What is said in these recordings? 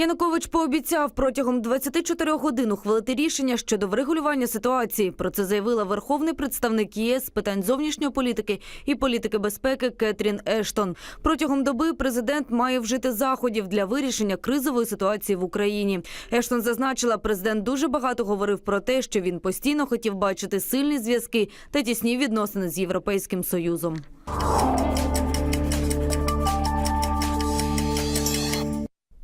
Янукович пообіцяв протягом 24 годин ухвалити рішення щодо врегулювання ситуації. Про це заявила верховний представник ЄС з питань зовнішньої політики і політики безпеки Кетрін Ештон. Протягом доби президент має вжити заходів для вирішення кризової ситуації в Україні. Ештон зазначила, президент дуже багато говорив про те, що він постійно хотів бачити сильні зв'язки та тісні відносини з європейським союзом.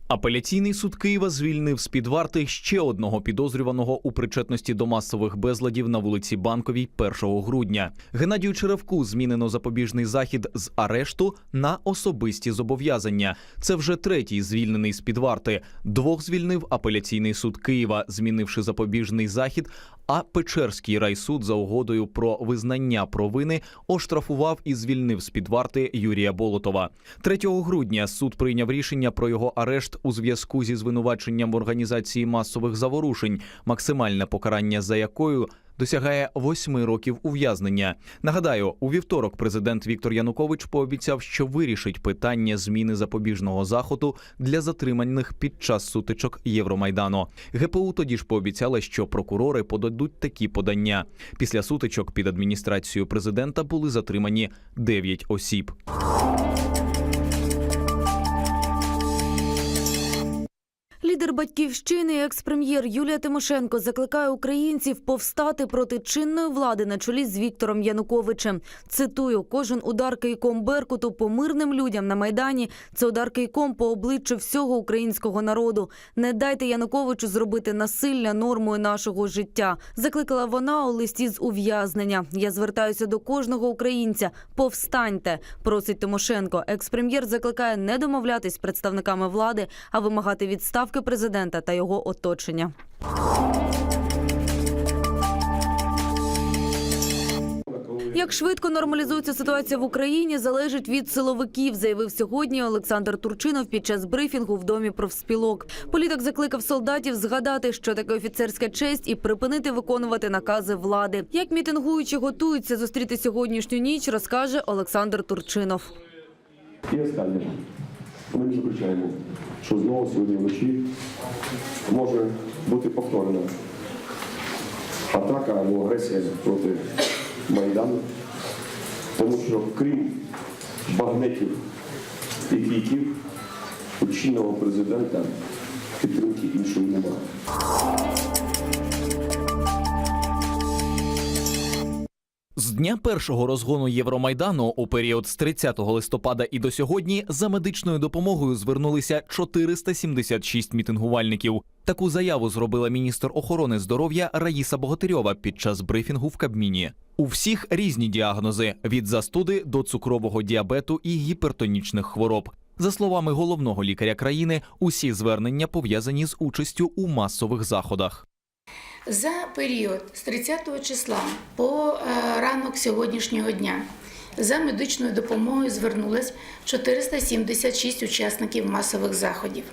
Апеляційний суд Києва звільнив з під варти ще одного підозрюваного у причетності до масових безладів на вулиці Банковій 1 грудня. Геннадію Черевку змінено запобіжний захід з арешту на особисті зобов'язання. Це вже третій звільнений з під варти. Двох звільнив апеляційний суд Києва, змінивши запобіжний захід. А Печерський райсуд за угодою про визнання провини оштрафував і звільнив з під варти Юрія Болотова. 3 грудня суд прийняв рішення про його арешт у зв'язку зі звинуваченням в організації масових заворушень, максимальне покарання за якою досягає восьми років ув'язнення. Нагадаю, у вівторок президент Віктор Янукович пообіцяв, що вирішить питання зміни запобіжного заходу для затриманих під час сутичок Євромайдану. ГПУ тоді ж пообіцяла, що прокурори подадуть такі подання. Після сутичок під адміністрацією президента були затримані 9 осіб. Лідер батьківщини, екс-прем'єр Юлія Тимошенко закликає українців повстати проти чинної влади на чолі з Віктором Януковичем. Цитую: кожен удар кийком Беркуту по мирним людям на майдані це удар кийком по обличчю всього українського народу. Не дайте Януковичу зробити насилля нормою нашого життя. Закликала вона у листі з ув'язнення. Я звертаюся до кожного українця. Повстаньте, просить Тимошенко. Екс-прем'єр закликає не домовлятись з представниками влади, а вимагати відставки президента та його оточення. Як швидко нормалізується ситуація в Україні, залежить від силовиків, заявив сьогодні Олександр Турчинов під час брифінгу в домі профспілок. Політик закликав солдатів згадати, що таке офіцерська честь, і припинити виконувати накази влади. Як мітингуючі готуються зустріти сьогоднішню ніч, розкаже Олександр Турчинов. І. Ми не заключаємо, що знову сьогодні вночі може бути повторена атака або агресія проти Майдану, тому що крім багнетів і кійків, чинного президента підтримки іншої немає. Дня першого розгону Євромайдану у період з 30 листопада і до сьогодні за медичною допомогою звернулися 476 мітингувальників. Таку заяву зробила міністр охорони здоров'я Раїса Богатирьова під час брифінгу в Кабміні. У всіх різні діагнози від застуди до цукрового діабету і гіпертонічних хвороб. За словами головного лікаря країни, усі звернення пов'язані з участю у масових заходах. За період з 30 числа по е, ранок сьогоднішнього дня за медичною допомогою звернулось 476 учасників масових заходів.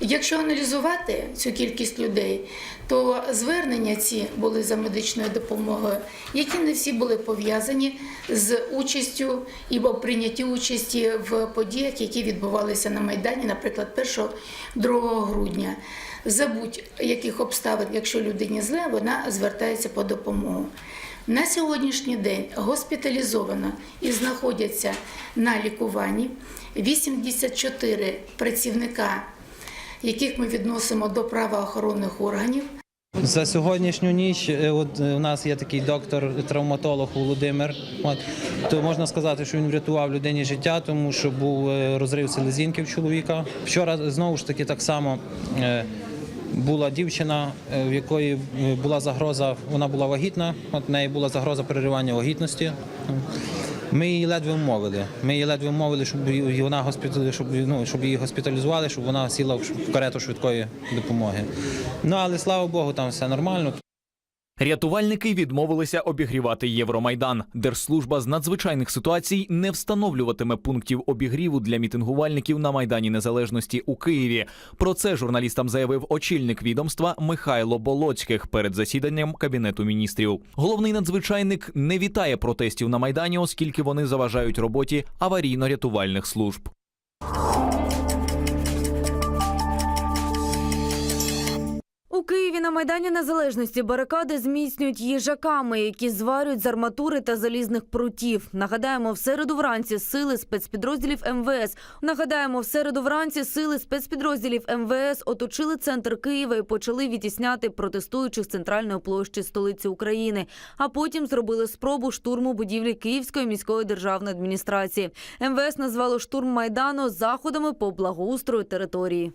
Якщо аналізувати цю кількість людей, то звернення ці були за медичною допомогою, які не всі були пов'язані з участю або прийнятті участі в подіях, які відбувалися на Майдані, наприклад, 1-2 грудня. За будь-яких обставин, якщо людині зле, вона звертається по допомогу. На сьогоднішній день госпіталізовано і знаходяться на лікуванні 84 працівника яких ми відносимо до правоохоронних органів. За сьогоднішню ніч е, от е, у нас є такий доктор-травматолог Володимир. От то можна сказати, що він врятував людині життя, тому що був е, розрив селезінків чоловіка. Вчора знову ж таки так само. Була дівчина, е, в якої е, була загроза, вона була вагітна, от неї була загроза переривання вагітності. Ми її ледве вмовили. Ми її ледве вмовили, щоб вона госпіталі, щоб, ну, щоб її госпіталізували, щоб вона сіла в карету швидкої допомоги. Ну але слава Богу, там все нормально. Рятувальники відмовилися обігрівати Євромайдан. Держслужба з надзвичайних ситуацій не встановлюватиме пунктів обігріву для мітингувальників на майдані незалежності у Києві. Про це журналістам заявив очільник відомства Михайло Болоцьких перед засіданням кабінету міністрів. Головний надзвичайник не вітає протестів на майдані, оскільки вони заважають роботі аварійно-рятувальних служб. Києві на Майдані Незалежності барикади зміцнюють їжаками, які зварюють з арматури та залізних прутів. Нагадаємо, в середу вранці сили спецпідрозділів МВС. Нагадаємо, в середу вранці сили спецпідрозділів МВС оточили центр Києва і почали відтісняти протестуючих з центральної площі столиці України. А потім зробили спробу штурму будівлі Київської міської державної адміністрації. МВС назвало штурм майдану заходами по благоустрою території.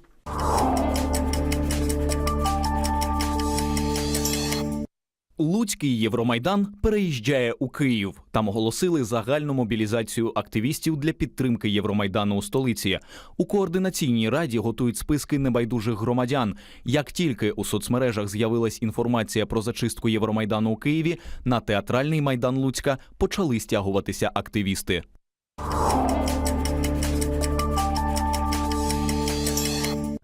Луцький Євромайдан переїжджає у Київ. Там оголосили загальну мобілізацію активістів для підтримки Євромайдану у столиці. У координаційній раді готують списки небайдужих громадян. Як тільки у соцмережах з'явилась інформація про зачистку Євромайдану у Києві, на театральний майдан Луцька почали стягуватися активісти.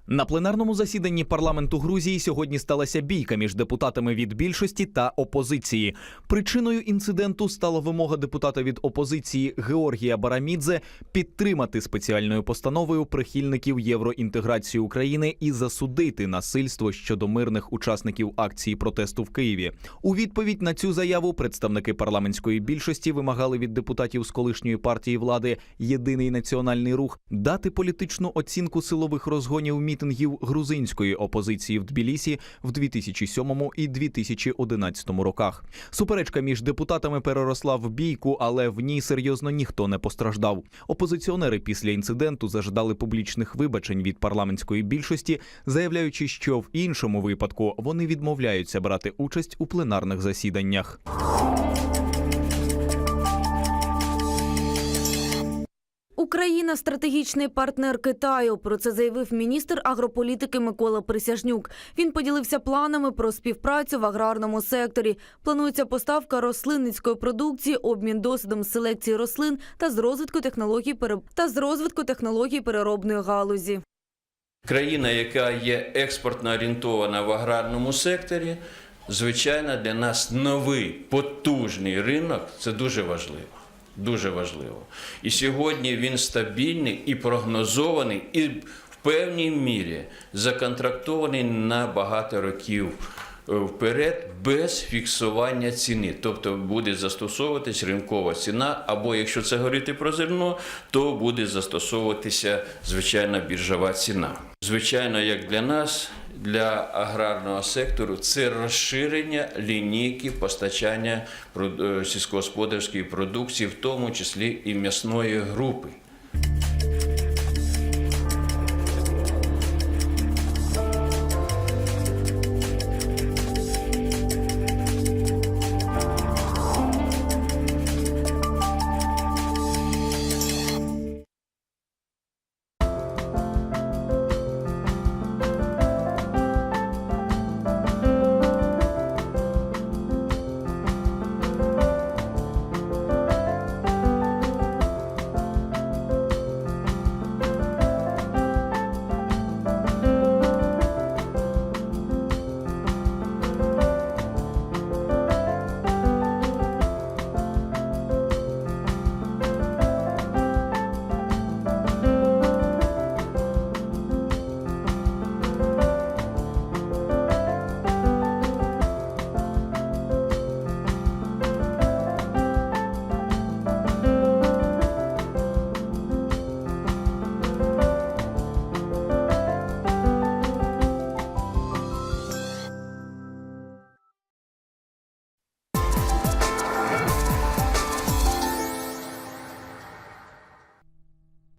На пленарному засіданні парламенту Грузії сьогодні сталася бійка між депутатами від більшості та опозиції. Причиною інциденту стала вимога депутата від опозиції Георгія Барамідзе підтримати спеціальною постановою прихильників євроінтеграції України і засудити насильство щодо мирних учасників акції протесту в Києві. У відповідь на цю заяву представники парламентської більшості вимагали від депутатів з колишньої партії влади Єдиний національний рух дати політичну оцінку силових розгонів мітингів грузинської опозиції в Тбілісі в 2007 і 2011 роках. Суперечка між депутатами переросла в бійку, але в ній серйозно ніхто не постраждав. Опозиціонери після інциденту заждали публічних вибачень від парламентської більшості, заявляючи, що в іншому випадку вони відмовляються брати участь у пленарних засіданнях. Україна стратегічний партнер Китаю. Про це заявив міністр агрополітики Микола Присяжнюк. Він поділився планами про співпрацю в аграрному секторі. Планується поставка рослинницької продукції, обмін досвідом з селекції рослин та з розвитку технологій пере- та з розвитку технологій переробної галузі. Країна, яка є експортно орієнтована в аграрному секторі, звичайно, для нас новий потужний ринок це дуже важливо. Дуже важливо. І сьогодні він стабільний і прогнозований, і в певній мірі законтрактований на багато років е, вперед без фіксування ціни. Тобто буде застосовуватись ринкова ціна, або якщо це говорити про зерно, то буде застосовуватися звичайна біржова ціна. Звичайно, як для нас, для аграрного сектору, це розширення лінійки постачання е, сільськогосподарської продукції, в тому числі і м'ясної групи.